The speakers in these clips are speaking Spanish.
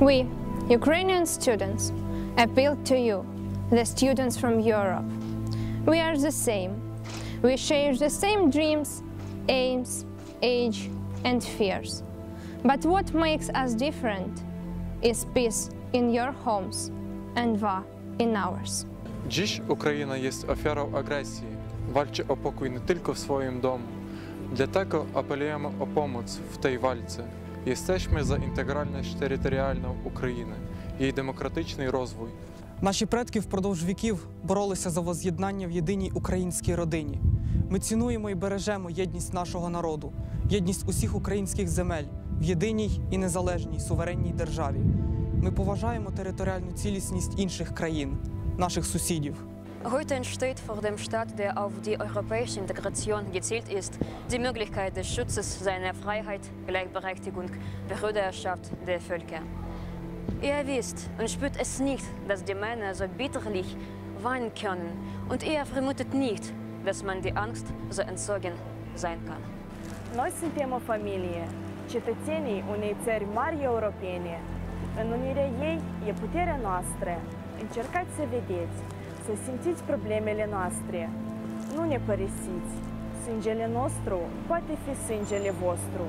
We, Ukrainian students, appeal to you, the students from Europe. We are the same. We share the same dreams, aims, age, and fears. But what makes us different is peace in your homes and war in ours. Dziś Ukraina jest ofiarą agresji. Walczy o pokój nie tylko w swoim domu. Dlatego apelujemy o pomoc w tej walce. Jesteśmy za integralność terytorialną України, її демократичний розвой. Наші предки впродовж віків боролися за воз'єднання в єдиній українській родині. Ми цінуємо і бережемо єдність нашого народу, єдність усіх українських земель в єдиній і незалежній суверенній державі. Ми поважаємо територіальну цілісність інших країн, наших сусідів. Heute entsteht vor dem Staat, der auf die europäische Integration gezielt ist, die Möglichkeit des Schutzes seiner Freiheit, Gleichberechtigung, Brüderschaft der Völker. Ihr wisst und spürt es nicht, dass die Männer so bitterlich weinen können und ihr vermutet nicht, dass man die Angst so entzogen sein kann. Noi suntem o familie, cetățenii unei țări mari europene. În unirea ei e puterea noastră. Încercați să vedeți, să simțiți problemele noastre. Nu ne părăsiți. Sângele nostru poate fi sângele vostru.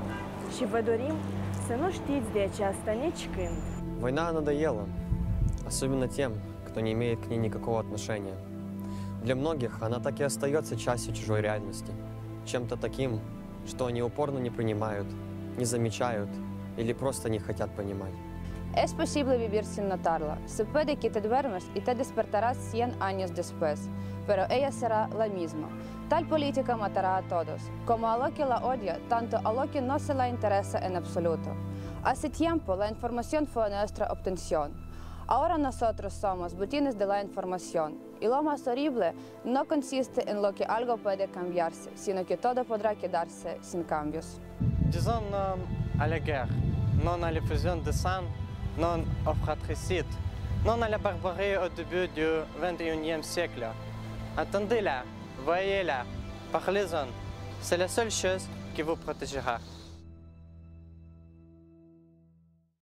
Și vă dorim să nu știți de aceasta nici când. Война надоела, особенно тем, кто не имеет к ней никакого отношения. Для многих она так и остается частью чужой реальности, чем-то таким, что они упорно не принимают, не замечают или просто не хотят понимать. Es posible vivir sin notarla. Se puede que te duermes y te despertarás 100 años después, pero ella será la misma. Tal política matará a todos. Como a lo que la odia, tanto a lo que no se la interesa en absoluto. Hace tiempo la información fue nuestra obtención. Ahora nosotros somos botines de la información. Y lo más horrible no consiste en lo que algo puede cambiarse, sino que todo podrá quedarse sin cambios. Disons non à la guerre, non à l'effusion de sang, non au fratricide, non à la barbarie au début du XXIe siècle. Entendez-la, voyez-la, parlez-en. C'est la seule chose qui vous protégera.